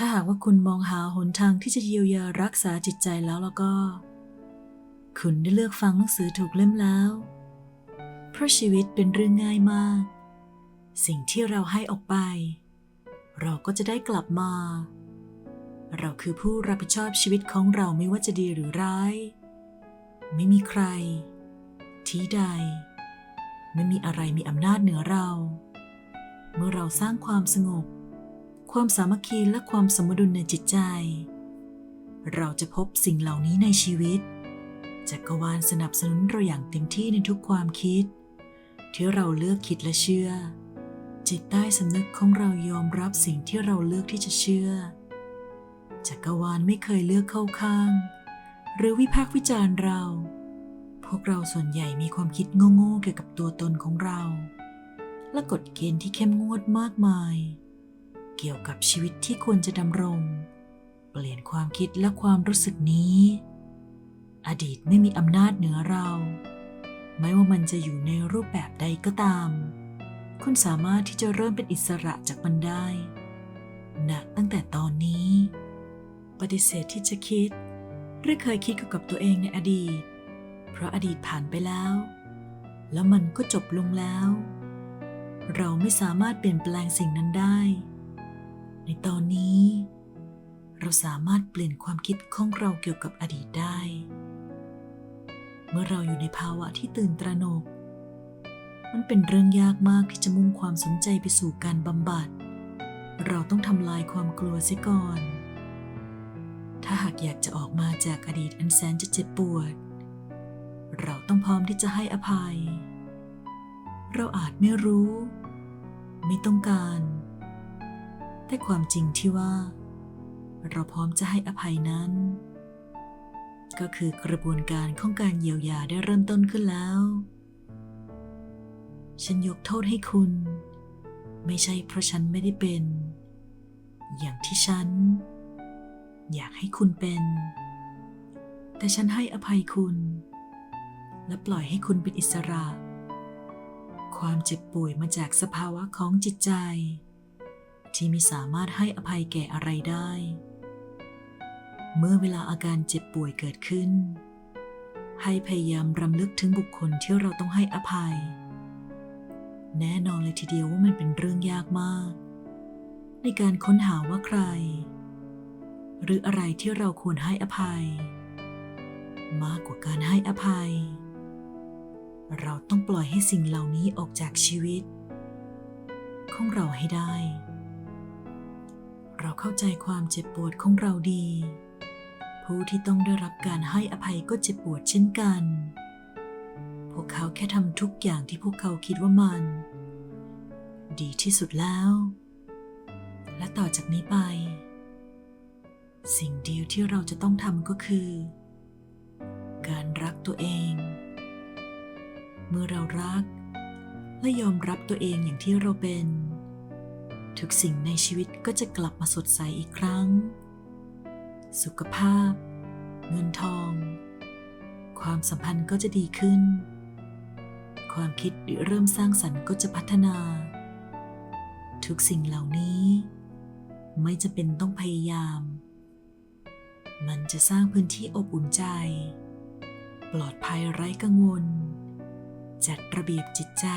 ถ้าหากว่าคุณมองหาหนทางที่จะเยียวยารักษาจิตใจแล้วแล้วก็ คุณได้เลือกฟังหนังสือถูกเล่มแล้ว เพราะชีวิตเป็นเรื่องง่ายมาก สิ่งที่เราให้ออกไป เราก็จะได้กลับมา เราคือผู้รับผิดชอบชีวิตของเราไม่ว่าจะดีหรือร้าย ไม่มีใคร ที่ใด ไม่มีอะไรมีอำนาจเหนือเรา เมื่อเราสร้างความสงบ ความสามัคคีและความสมดุลในจิตใจ เราจะพบสิ่งเหล่านี้ในชีวิต จักรวาลสนับสนุนเราอย่างเต็มที่ในทุกความคิด ที่เราเลือกคิดและเชื่อ จิตใต้สำนึกของเรายอมรับสิ่งที่เราเลือกที่จะเชื่อ จักรวาลไม่เคยเลือกเข้าข้าง หรือวิพากษ์วิจารณ์เรา พวกเราส่วนใหญ่มีความคิดโง่ๆเกี่ยวกับตัวตนของเรา และกฎเกณฑ์ที่เข้มงวดมากมาย เกี่ยวกับชีวิตที่ควรจะดำรง เปลี่ยนความคิดและความรู้สึกนี้ อดีตไม่มีอำนาจเหนือเรา ไม่ว่ามันจะอยู่ในรูปแบบใดก็ตาม คุณสามารถที่จะเริ่มเป็นอิสระจากมันได้ณตั้งแต่ตอนนี้ ปฏิเสธที่จะคิด หรือเคยคิดเกี่ยวกับตัวเองในอดีต เพราะอดีตผ่านไปแล้ว แล้วมันก็จบลงแล้ว เราไม่สามารถเปลี่ยนแปลงสิ่งนั้นได้ ในตอนนี้ เราสามารถเปลี่ยนความคิดของเราเกี่ยวกับอดีตได้ เมื่อเราอยู่ในภาวะที่ตื่นตระหนก มันเป็นเรื่องยากมากที่จะมุ่งความสนใจไปสู่การบำบัด เราต้องทำลายความกลัวเสียก่อน ถ้าหากอยากจะออกมาจากอดีตอันแสนจะเจ็บปวด เราต้องพร้อมที่จะให้อภัย เราอาจไม่รู้ ไม่ต้องการ แต่ความจริงที่ว่า เราพร้อมจะให้อภัยนั้น ก็คือกระบวนการของการเยียวยาได้เริ่มต้นขึ้นแล้ว ฉันยกโทษให้คุณ ไม่ใช่เพราะฉันไม่ได้เป็น อย่างที่ฉัน อยากให้คุณเป็น แต่ฉันให้อภัยคุณ และปล่อยให้คุณเป็นอิสระ ความเจ็บป่วยมาจากสภาวะของจิตใจ ที่ไม่สามารถให้อภัยแก่อะไรได้ เมื่อเวลาอาการเจ็บป่วยเกิดขึ้น ให้พยายามรำลึกถึงบุคคลที่เราต้องให้อภัย แน่นอนเลยทีเดียวว่ามันเป็นเรื่องยากมาก ในการค้นหาว่าใคร หรืออะไรที่เราควรให้อภัย มากกว่าการให้อภัย เราต้องปล่อยให้สิ่งเหล่านี้ออกจากชีวิตของเราให้ได้ เราเข้าใจความเจ็บปวดของเราดี ผู้ที่ต้องได้รับการให้อภัยก็เจ็บปวดเช่นกัน พวกเขาแค่ทำทุกอย่างที่พวกเขาคิดว่ามัน ดีที่สุดแล้ว และต่อจากนี้ไป สิ่งเดียวที่เราจะต้องทำก็คือ การรักตัวเอง เมื่อเรารักและยอมรับตัวเองอย่างที่เราเป็น ทุกสิ่งในชีวิตก็จะกลับมาสดใสอีกครั้ง สุขภาพ เงินทอง ความสัมพันธ์ก็จะดีขึ้น ความคิดเริ่มสร้างสรรค์ก็จะพัฒนา ทุกสิ่งเหล่านี้ ไม่จะเป็นต้องพยายาม มันจะสร้างพื้นที่อบอุ่นใจ ปลอดภัยไร้กังวล จัดระเบียบจิตใจ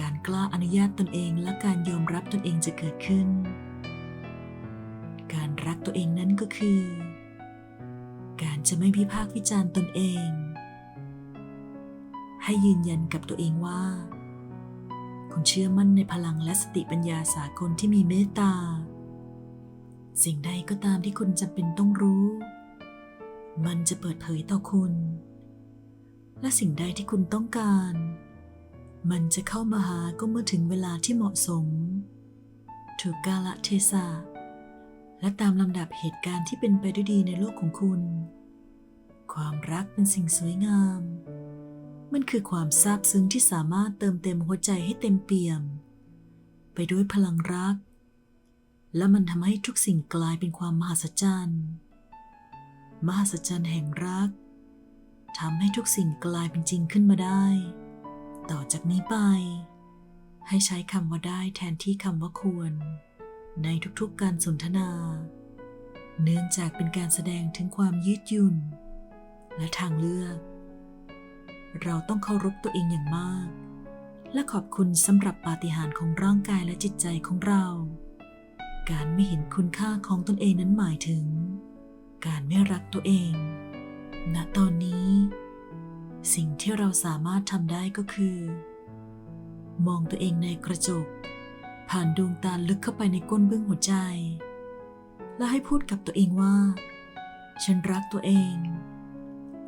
การกล้าอนุญาตตนเองและการยอมรับตนเองจะเกิดขึ้น การรักตัวเองนั้นก็คือ การจะไม่พิพากวิจารณ์ตนเอง ให้ยืนยันกับตัวเองว่า คุณเชื่อมั่นในพลังและสติปัญญาสากลที่มีเมตตา สิ่งใดก็ตามที่คุณจำเป็นต้องรู้ มันจะเปิดเผยต่อคุณ และสิ่งใดที่คุณต้องการ มันจะเข้ามาหาก็เมื่อถึงเวลาที่เหมาะสม ถูกกาละเทศะและตามลำดับเหตุการณ์ที่เป็นไปด้วยดีในโลกของคุณ ความรักเป็นสิ่งสวยงาม มันคือความซาบซึ้งที่สามารถเติมเต็มหัวใจให้เต็มเปี่ยม ไปด้วยพลังรัก และมันทำให้ทุกสิ่งกลายเป็นความมหัศจรรย์ มหัศจรรย์แห่งรักทำให้ทุกสิ่งกลายเป็นจริงขึ้นมาได้ ต่อจากนี้ไป ให้ใช้คำว่าได้แทนที่คำว่าควร ในทุกๆการสนทนา เนื่องจากเป็นการแสดงถึงความยืดหยุ่น และทางเลือก เราต้องเคารพตัวเองอย่างมาก และขอบคุณสำหรับปาฏิหาริย์ของร่างกายและจิตใจของเรา การไม่เห็นคุณค่าของตนเองนั้นหมายถึง การไม่รักตัวเอง ณตอนนี้ สิ่งที่เราสามารถทำได้ก็คือ มองตัวเองในกระจก ผ่านดวงตาลึกเข้าไปในก้นเบื้องหัวใจ และให้พูดกับตัวเองว่า ฉันรักตัวเอง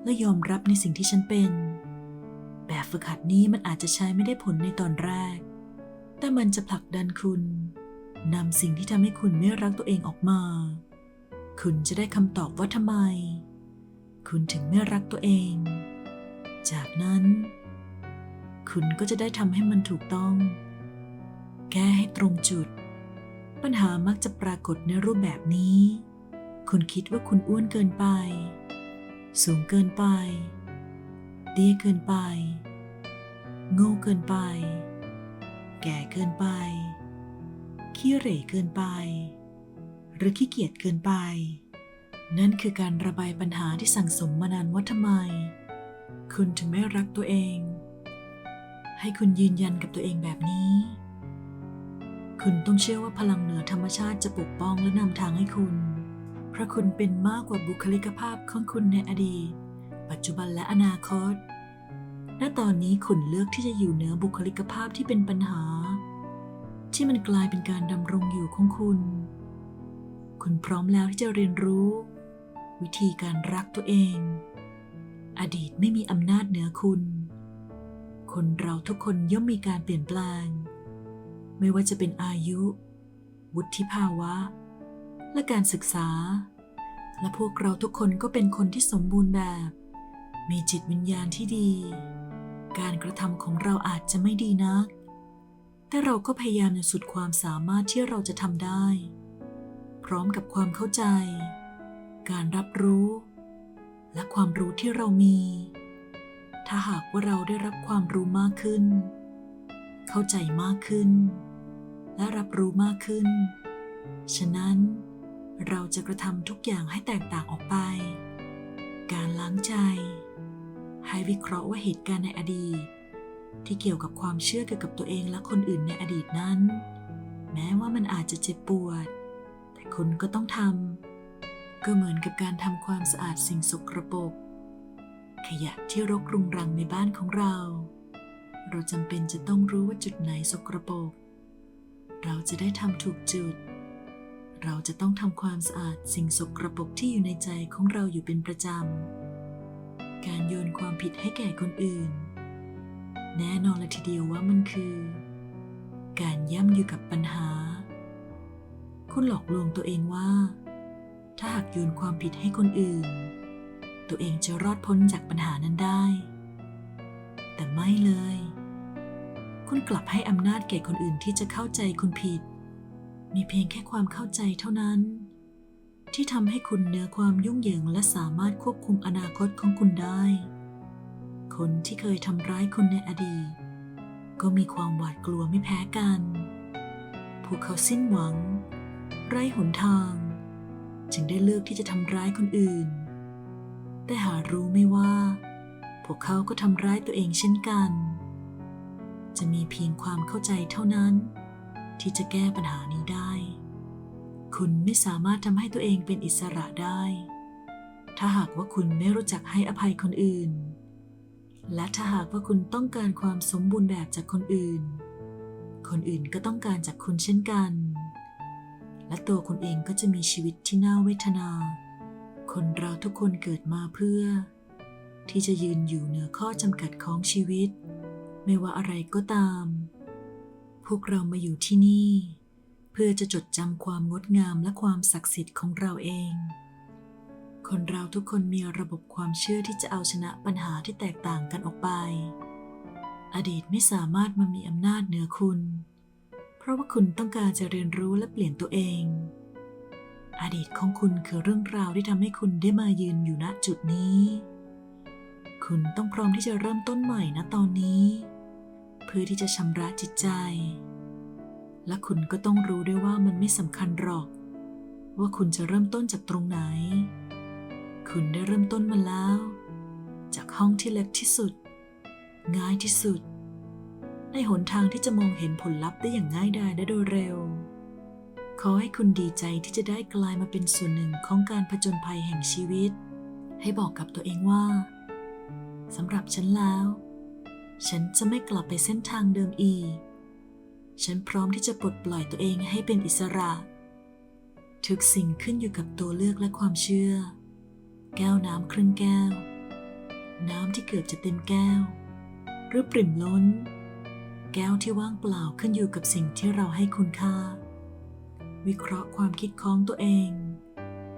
และยอมรับในสิ่งที่ฉันเป็น แบบฝึกหัดนี้มันอาจจะใช้ไม่ได้ผลในตอนแรก แต่มันจะผลักดันคุณนำสิ่งที่ทำให้คุณไม่รักตัวเองออกมา คุณจะได้คำตอบว่าทำไม คุณถึงไม่รักตัวเอง จากนั้น คุณก็จะได้ทำให้มันถูกต้อง แก้ให้ตรงจุด ปัญหามักจะปรากฏในรูปแบบนี้ คุณคิดว่าคุณอ้วนเกินไป สูงเกินไป เตี้ยเกินไป โง่เกินไป แก่เกินไป ขี้เหร่เกินไป หรือขี้เกียจเกินไป นั่นคือการระบายปัญหาที่สั่งสมมานานว่าทำไม คุณถึงไม่รักตัวเอง ให้คุณยืนยันกับตัวเองแบบนี้ คุณต้องเชื่อว่าพลังเหนือธรรมชาติจะปกป้องและนำทางให้คุณ เพราะคุณเป็นมากกว่าบุคลิกภาพของคุณในอดีต ปัจจุบันและอนาคต ณ ตอนนี้คุณเลือกที่จะอยู่เหนือบุคลิกภาพที่เป็นปัญหา ที่มันกลายเป็นการดำรงอยู่ของคุณ คุณพร้อมแล้วที่จะเรียนรู้ วิธีการรักตัวเอง อดีตไม่มีอำนาจเหนือคุณ คนเราทุกคนย่อมมีการเปลี่ยนแปลง ไม่ว่าจะเป็นอายุ วุฒิภาวะ และการศึกษา และพวกเราทุกคนก็เป็นคนที่สมบูรณ์แบบ มีจิตวิญญาณที่ดี การกระทำของเราอาจจะไม่ดีนัก แต่เราก็พยายามในสุดความสามารถที่เราจะทำได้ พร้อมกับความเข้าใจ การรับรู้ และความรู้ที่เรามี ถ้าหากว่าเราได้รับความรู้มากขึ้น เข้าใจมากขึ้น และรับรู้มากขึ้น ฉะนั้นเราจะกระทำทุกอย่างให้แตกต่างออกไป การล้างใจ ให้วิเคราะห์ว่าเหตุการณ์ในอดีต ที่เกี่ยวกับความเชื่อเกี่ยวกับตัวเองและคนอื่นในอดีตนั้น แม้ว่ามันอาจจะเจ็บปวด แต่คุณก็ต้องทำ ก็เหมือนกับการทำความสะอาดสิ่งสกรปรกขยะที่รกรุงรังในบ้านของเรา เราจำเป็นจะต้องรู้ว่าจุดไหนสกรปรกเราจะได้ทำถูกจุด เราจะต้องทำความสะอาดสิ่งสกรปรกที่อยู่ในใจของเราอยู่เป็นประจำ การโยนความผิดให้แก่คนอื่น แน่นอนลยทีเดียวว่ามันคือ การย่ำอยู่กับปัญหา คุณหลอกลวงตัวเองว่า ถ้าหากโยนความผิดให้คนอื่น ตัวเองจะรอดพ้นจากปัญหานั้นได้ แต่ไม่เลย คุณกลับให้อำนาจแก่คนอื่นที่จะเข้าใจคุณผิด มีเพียงแค่ความเข้าใจเท่านั้น ที่ทำให้คุณเหนือความยุ่งเหยิงและสามารถควบคุมอนาคตของคุณได้ คนที่เคยทำร้ายคุณในอดีต ก็มีความหวาดกลัวไม่แพ้กัน พวกเขาสิ้นหวัง ไร้หนทาง จึงได้เลือกที่จะทำร้ายคนอื่น แต่หารู้ไม่ว่า พวกเขาก็ทำร้ายตัวเองเช่นกัน จะมีเพียงความเข้าใจเท่านั้น ที่จะแก้ปัญหานี้ได้ คุณไม่สามารถทำให้ตัวเองเป็นอิสระได้ ถ้าหากว่าคุณไม่รู้จักให้อภัยคนอื่น และถ้าหากว่าคุณต้องการความสมบูรณ์แบบจากคนอื่น คนอื่นก็ต้องการจากคุณเช่นกัน และตัวคุณเองก็จะมีชีวิตที่น่าเวทนา คนเราทุกคนเกิดมาเพื่อ ที่จะยืนอยู่เหนือข้อจำกัดของชีวิต ไม่ว่าอะไรก็ตาม พวกเรามาอยู่ที่นี่ เพื่อจะจดจำความงดงามและความศักดิ์สิทธิ์ของเราเอง คนเราทุกคนมีระบบความเชื่อที่จะเอาชนะปัญหาที่แตกต่างกันออกไป อดีตไม่สามารถมามีอำนาจเหนือคุณ เพราะว่าคุณต้องการจะเรียนรู้และเปลี่ยนตัวเอง อดีตของคุณคือเรื่องราวที่ทำให้คุณได้มายืนอยู่ณจุดนี้ คุณต้องพร้อมที่จะเริ่มต้นใหม่ณตอนนี้ เพื่อที่จะชำระจิตใจ และคุณก็ต้องรู้ด้วยว่ามันไม่สำคัญหรอก ว่าคุณจะเริ่มต้นจากตรงไหน คุณได้เริ่มต้นมาแล้ว จากห้องที่เล็กที่สุด ง่ายที่สุด ในหนทางที่จะมองเห็นผลลัพธ์ได้อย่างง่ายดายและโดยเร็ว ขอให้คุณดีใจที่จะได้กลายมาเป็นส่วนหนึ่งของการผจญภัยแห่งชีวิต ให้บอกกับตัวเองว่าสำหรับฉันแล้ว ฉันจะไม่กลับไปเส้นทางเดิมอีก ฉันพร้อมที่จะปลดปล่อยตัวเองให้เป็นอิสระ ทุกสิ่งขึ้นอยู่กับตัวเลือกและความเชื่อ แก้วน้ำครึ่งแก้ว น้ำที่เกือบจะเต็มแก้ว หรือปริ่มล้น แก้วที่ว่างเปล่าขึ้นอยู่กับสิ่งที่เราให้คุณค่า วิเคราะห์ความคิดของตัวเอง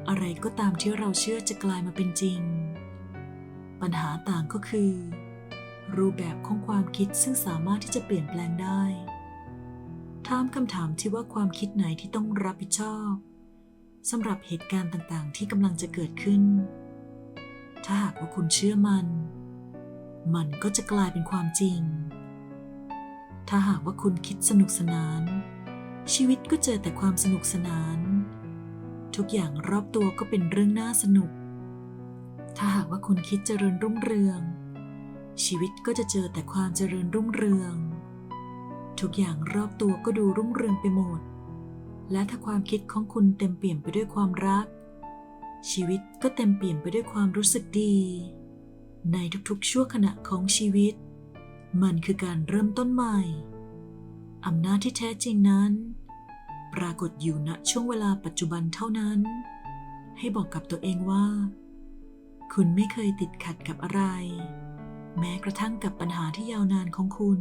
อะไรก็ตามที่เราเชื่อจะกลายมาเป็นจริง ปัญหาต่างก็คือ รูปแบบของความคิดซึ่งสามารถที่จะเปลี่ยนแปลงได้ถามคำถามที่ว่าความคิดไหนที่ต้องรับผิดชอบสำหรับเหตุการณ์ต่างๆ ที่กำลังจะเกิดขึ้น ถ้าหากว่าคุณเชื่อมัน มันก็จะกลายเป็นความจริง ถ้าหากว่าคุณคิดสนุกสนาน ชีวิตก็เจอแต่ความสนุกสนาน ทุกอย่างรอบตัวก็เป็นเรื่องน่าสนุก ถ้าหากว่าคุณคิดเจริญรุ่งเรือง ชีวิตก็จะเจอแต่ความเจริญรุ่งเรือง ทุกอย่างรอบตัวก็ดูรุ่งเรืองไปหมด และถ้าความคิดของคุณเต็มเปี่ยมไปด้วยความรัก ชีวิตก็เต็มเปี่ยมไปด้วยความรู้สึกดี ในทุกๆชั่วขณะของชีวิต มันคือการเริ่มต้นใหม่ อำนาจที่แท้จริงนั้น ปรากฏอยู่ณช่วงเวลาปัจจุบันเท่านั้น ให้บอกกับตัวเองว่า คุณไม่เคยติดขัดกับอะไร แม้กระทั่งกับปัญหาที่ยาวนานของคุณ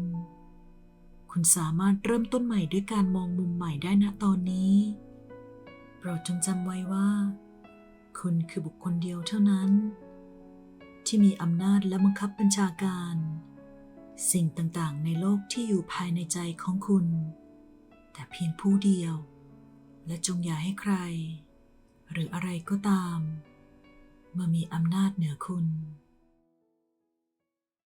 คุณสามารถเริ่มต้นใหม่ด้วยการมองมุมใหม่ได้ณตอนนี้ โปรดจงจำไว้ว่า คุณคือบุคคลเดียวเท่านั้น ที่มีอำนาจและบังคับบัญชาการ สิ่งต่างๆ ในโลกที่อยู่ภายในใจของคุณ แต่เพียงผู้เดียว และจงอย่าให้ใคร หรืออะไรก็ตามมามีอำนาจเหนือคุณ